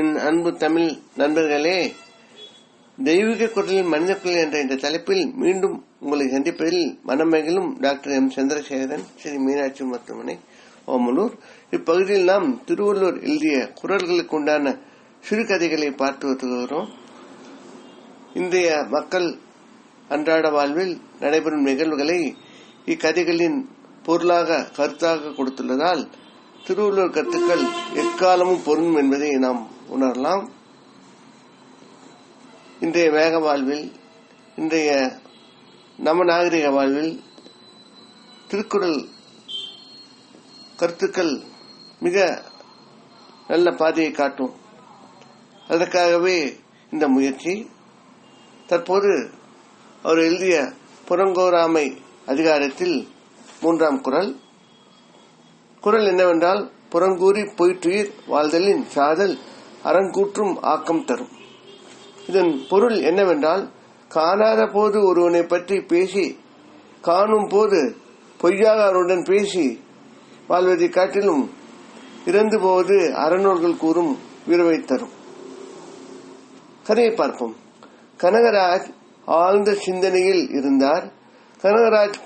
என் அன்பு தமிழ் நண்பர்களே தெய்வீக குரலில் மனித குரல் என்ற இந்த தலைப்பில் மீண்டும் உங்களை சந்திப்பதில் மனமகிழும் டாக்டர் எம். சந்திரசேகரன் ஸ்ரீ மீனாட்சி மருத்துவமனை ஓமலூர். இப்பகுதியில் நாம் திருவள்ளூர் எழுதிய குரல்களுக்கு உண்டான சிறுகதைகளை பார்த்து வருகிறோம். இந்திய மக்கள் அன்றாட வாழ்வில் நடைபெறும் நிகழ்வுகளை இக்கதைகளின் பொருளாக கருத்தாக கொடுத்துள்ளதால் திருவள்ளுவர் கருத்துக்கள் எக்காலமும் பொருந்தும் என்பதை நாம் உணரலாம். இன்றைய வேக வாழ்வில் இன்றைய நவநாகரிக வாழ்வில் திருக்குறள் கருத்துக்கள் மிக நல்ல பாதையை காட்டும். அதற்காகவே இந்த முயற்சி. தற்போது அவர் எழுதிய புறங்கோராமை அதிகாரத்தில் மூன்றாம் குரல். குரல் என்னவென்றால் புறங்கூறி பொய்ட்டுயிர் வாழ்தலின் சாதல் அறங்கூற்றும் ஆக்கம் தரும். இதன் பொருள் என்னவென்றால் காணாத போது ஒருவனை பற்றி பேசி காணும் போது பொய்யாக அவருடன் பேசி வாழ்வதை காட்டிலும் இறந்து போவது அறநூல்கள் கூறும் விரைவை தரும். கதையை பார்ப்போம். கனகராஜ் ஆழ்ந்த சிந்தனையில் இருந்தார். கனகராஜ்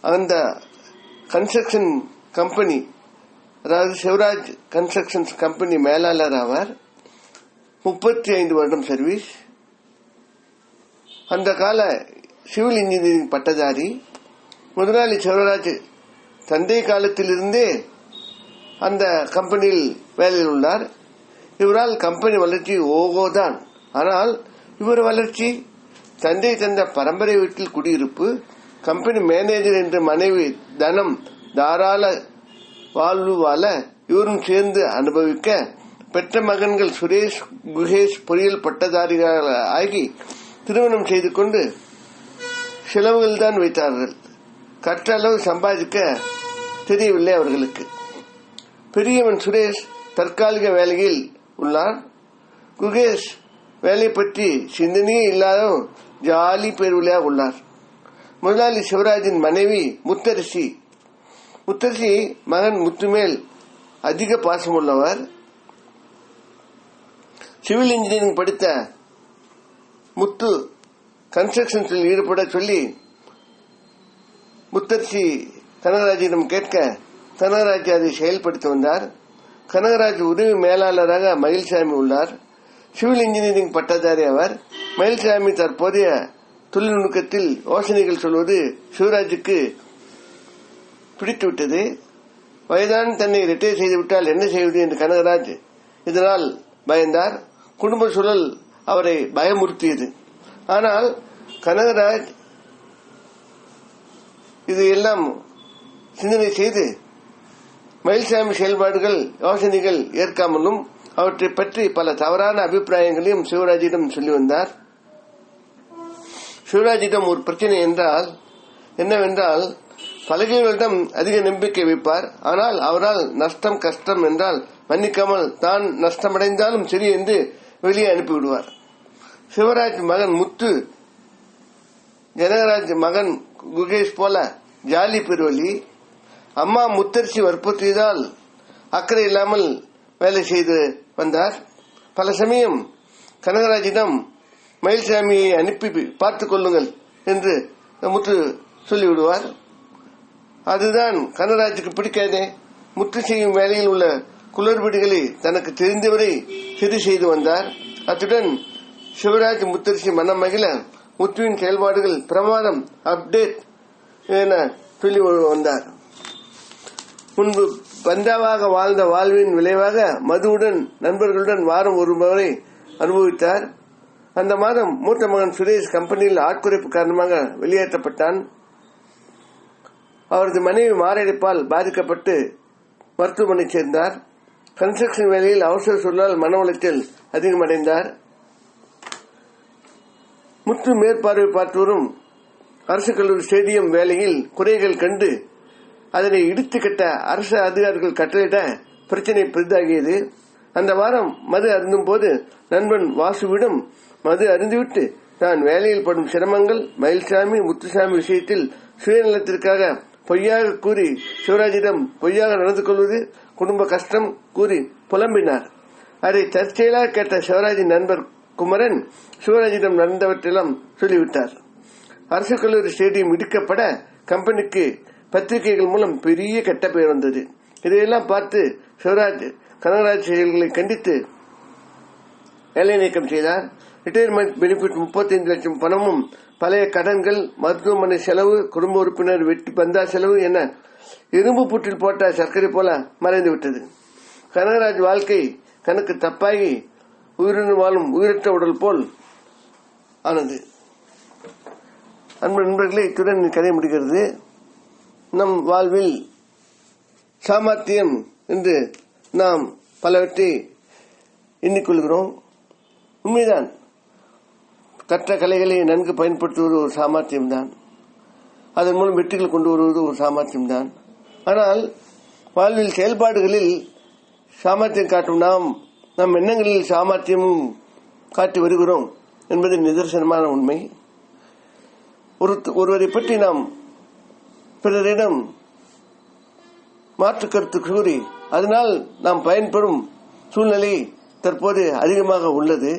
அந்த கன்ஸ்ட்ரக்ஷன் கம்பெனி அதாவது சிவராஜ் கன்ஸ்ட்ரக்ஷன்ஸ் கம்பெனி மேலாளர் ஆவார். முப்பத்தி ஐந்து வருடம் சர்வீஸ் அந்த கால சிவில் இன்ஜினியரிங் பட்டதாரி. முதலாளி சிவராஜ் தந்தை காலத்திலிருந்தே அந்த கம்பெனியில் வேலையில் உள்ளார். இவரால் கம்பெனி வளர்ச்சி ஓகோதான் ஆனால் இவர் வளர்ச்சி தந்தை தந்த பரம்பரை வீட்டில் குடியிருப்பு கம்பெனி மேனேஜர் என்ற மனைவி தனம் தாராள வாழ்வு வாழ இவரும் சேர்ந்து அனுபவிக்க பெற்ற மகன்கள் சுரேஷ் குகேஷ் பொறியியல் பட்டதாரிகள் ஆகி திருமணம் செய்து கொண்டு செலவுகள் தான் வைத்தார்கள். கற்ற அளவு சம்பாதிக்க தெரியவில்லை அவர்களுக்கு. பெரியவன் சுரேஷ் தற்காலிக வேலையில் உள்ளார் குகேஷ் வேலை பற்றி சிந்தனையே இல்லாத ஜாலி பேர் உள்ளார். முதலாளி சிவராஜின் மனைவி முத்தரசி முத்தரசி மகன் முத்துமேல் அதிக பாசமுள்ளவர் சிவில் இன்ஜினியரிங் படித்த முத்து கன்ஸ்ட்ரக்ஷன்ஸில் ஈடுபட சொல்லி முத்தரசி கனகராஜிடம் கேட்க கனகராஜ் அதை செயல்படுத்தி வந்தார். கனகராஜ் உதவி மேலாளராக மயில்சாமி உள்ளார். சிவில் இன்ஜினியரிங் பட்டதாரி அவர். மயில்சாமி தற்போதைய தொழில்நுட்பத்தில் யோசனைகள் சொல்வது சிவராஜுக்கு பிடித்துவிட்டது. வயதான தன்னை ரிட்டையர் செய்துவிட்டால் என்ன செய்வது என்று கனகராஜ் இதனால் பயந்தார். குடும்ப சூழல் அவரை பயமுறுத்தியது. ஆனால் கனகராஜ் இது எல்லாம் சிந்தனை செய்து மயில்சாமி செயல்பாடுகள் யோசனைகள் ஏற்காமலும் அவற்றை பற்றி பல தவறான அபிப்பிராயங்களையும் சிவராஜிடம் சொல்லி வந்தார். சிவராஜிடம் ஒரு பிரச்சனை என்றால் என்னவென்றால் சலுகைகளிடம் அதிக நம்பிக்கை வைப்பார். ஆனால் அவரால் நஷ்டம் கஷ்டம் என்றால் மன்னிக்காமல் தான் நஷ்டமடைந்தாலும் சரி என்று வெளியே அனுப்பிவிடுவார். சிவராஜ் மகன் முத்து ஜனகராஜ் மகன் குகேஷ் போல ஜாலி பெருவலி அம்மா முத்தரிசி வற்புறுத்தியதால் அக்கறை இல்லாமல் வேலை செய்து வந்தார். பல சமயம் கனகராஜிடம் மயில்சாமியை அனுப்பி பார்த்துக் கொள்ளுங்கள் என்று முத்து சொல்லிவிடுவார். அதுதான் கனராஜுக்கு பிடிக்காதே. முற்று செய்யும் வேலையில் உள்ள குளறுபடிகளை தனக்கு தெரிந்தவரை சரி செய்து வந்தார். அத்துடன் சிவராஜ் முத்தரிசி மனம் மகிழ முத்துவின் செயல்பாடுகள் பிரமாதம் அப்டேட் என சொல்லி வந்தார். முன்பு பந்தாவாக வாழ்ந்த வாழ்வின் விளைவாக மதுவுடன் நண்பர்களுடன் வாரம் ஒரு முறை அனுபவித்தார். அந்த மாதம் மூத்த மகன் சுரேஷ் கம்பெனியில் ஆட்குறைப்பு காரணமாக வெளியேற்றப்பட்டான். அவரது மனைவி மாரடைப்பால் பாதிக்கப்பட்டு மருத்துவமனை சேர்ந்தார். கன்ஸ்ட்ரக்ஷன் வேலையில் அவசர சூழலால் மன உளைச்சல் அதிகமடைந்தார். முத்து மேற்பார்வை பார்த்து வரும் அரசு கல்லூரி ஸ்டேடியம் வேலையில் குறைகள் கண்டு அதனை இடித்து கட்ட அரசு அதிகாரிகள் கட்டளையிட பிரச்சனை பெரிதாகியது. அந்த வாரம் மது அருந்தும் போது நண்பன் வாசுவிடம் மது அருந்துவிட்டு தான் வேலையில் படும் சிரமங்கள் மயில்சாமி முத்துசாமி விஷயத்தில் சுயநலத்திற்காக பொய்யாக கூறி சிவராஜிடம் பொய்யாக நடந்து கொள்வது குடும்ப கஷ்டம் கூறி புலம்பினார். அதை தற்செயலாக கேட்ட சிவராஜின் நண்பர் குமரன் சிவராஜிடம் நடந்தவற்றெல்லாம் சொல்லிவிட்டார். அரசு கல்லூரி ஸ்டேடியம் இடிக்கப்பட கம்பெனிக்கு பத்திரிகைகள் மூலம் பெரிய கெட்ட பெயர் வந்தது. இதையெல்லாம் பார்த்து சிவராஜ் கனகராஜ் செயல்களை கண்டித்து வேலை நீக்கம் செய்தார். ரிட்டையர்மெண்ட் பெனிஃபிட் முப்பத்தைந்து லட்சம் பணமும் பழைய கடன்கள் மருத்துவமனை செலவு குடும்ப உறுப்பினர் வெட்டி பந்தா செலவு என இரும்பு புற்றில் போட்ட சர்க்கரை போல மறைந்து விட்டது. கனகராஜ் வாழ்க்கை கணக்கு தப்பாகி உயிருடன் வாழும் உயிரற்ற உடல் போல் ஆனது. அன்பு நண்பர்களே இத்துடன் கதை முடிகிறது. நம் வாழ்வில் சாமர்த்தியம் என்று நாம் பலவற்றை எண்ணிக்கொள்கிறோம். உண்மைதான். கற்ற கலைகளை நன்கு பயன்படுத்துவது ஒரு சாமர்த்தியம்தான். அதன் மூலம் வெற்றிகள் கொண்டு வருவது ஒரு சாமர்த்தியம்தான். ஆனால் வாழ்வில் செயல்பாடுகளில் சாமர்த்தியம் காட்டும் நாம் நம் எண்ணங்களில் சாமர்த்தியமும் காட்டி வருகிறோம் என்பது நிதர்சனமான உண்மை. ஒரு ஒருவரை பற்றி நாம் பிறரிடம் மாற்று கருத்து கூறி அதனால் நாம் பயன்படும் சூழ்நிலை தற்போது அதிகமாக உள்ளது.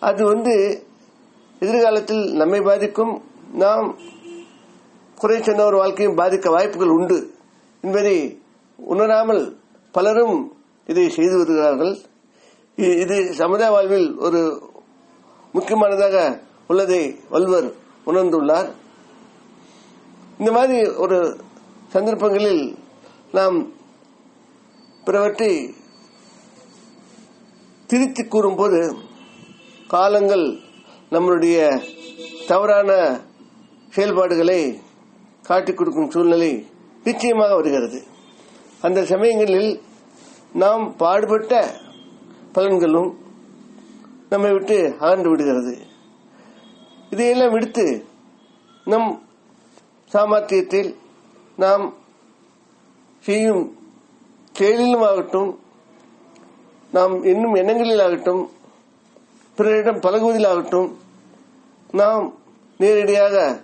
அது வந்து எதிர்காலத்தில் நம்மை பாதிக்கும். நாம் குறை சொன்ன ஒரு வாழ்க்கையும் பாதிக்க வாய்ப்புகள் உண்டு என்பதை உணராமல் பலரும் இதை செய்து வருகிறார்கள். இது சமுதாய வாழ்வில் ஒரு முக்கியமானதாக உள்ளதை வல்வர் உணர்ந்துள்ளார். இந்த மாதிரி ஒரு சந்தர்ப்பங்களில் நாம் பிறவற்றை திருத்தி கூறும்போது காலங்கள் நம்மளுடைய தவறான செயல்பாடுகளை காட்டிக் கொடுக்கும் சூழ்நிலை நிச்சயமாக வருகிறது. அந்த சமயங்களில் நாம் பாடுபட்ட பலன்களும் நம்மை விட்டு அகன்று விடுகிறது. இதையெல்லாம் விடுத்து நம் சாமர்த்தியத்தில் நாம் செய்யும் செயலிலும் ஆகட்டும் நாம் என்னும் எண்ணங்களில் ஆகட்டும் பிறரிடம் பழகுவதிலாகட்டும் நாம் நேரடியாக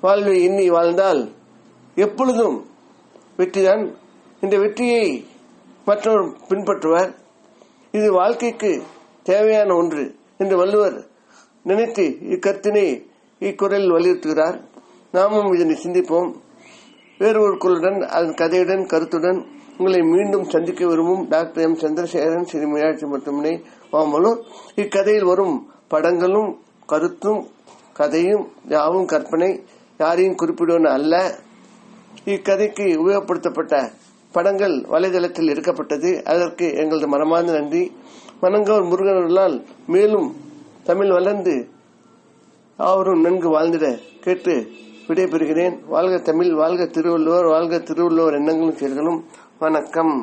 வாழ்வை எண்ணி வாழ்ந்தால் எப்பொழுதும் வெற்றிதான். இந்த வெற்றியை மற்றவர் பின்பற்றுவார். இது வாழ்க்கைக்கு தேவையான ஒன்று என்று வள்ளுவர் நினைத்து இக்கருத்தினை இக்குரலில் வலியுறுத்துகிறார். நாமும் இதனை சிந்திப்போம். வேறு ஒரு குரலுடன் அதன் கதையுடன் கருத்துடன் உங்களை மீண்டும் சந்திக்க விரும்பும் டாக்டர் எம். சந்திரசேகரன் ஸ்ரீ மீனாட்சி மருத்துவமனை மாமலூர் இக்கதையில் வரும் படங்களும் கருத்தும் கதையும் யாவும் கற்பனை யாரையும் குறிப்பிடுவன அல்ல. இக்கதைக்கு உபயோகப்படுத்தப்பட்ட படங்கள் வலைதளத்தில் எடுக்கப்பட்டது. அதற்கு எங்களது மனமார்ந்த நன்றி. மனங்கவர் முருகனர்களால் மேலும் தமிழ் வளர்ந்து அவரும் நன்கு வாழ்ந்திட கேட்டு விடைபெறுகிறேன். வாழ்க தமிழ் வாழ்க திருவள்ளுவர் வாழ்க திருவள்ளுவர் எண்ணங்களும் செயல்களும் வணக்கம்.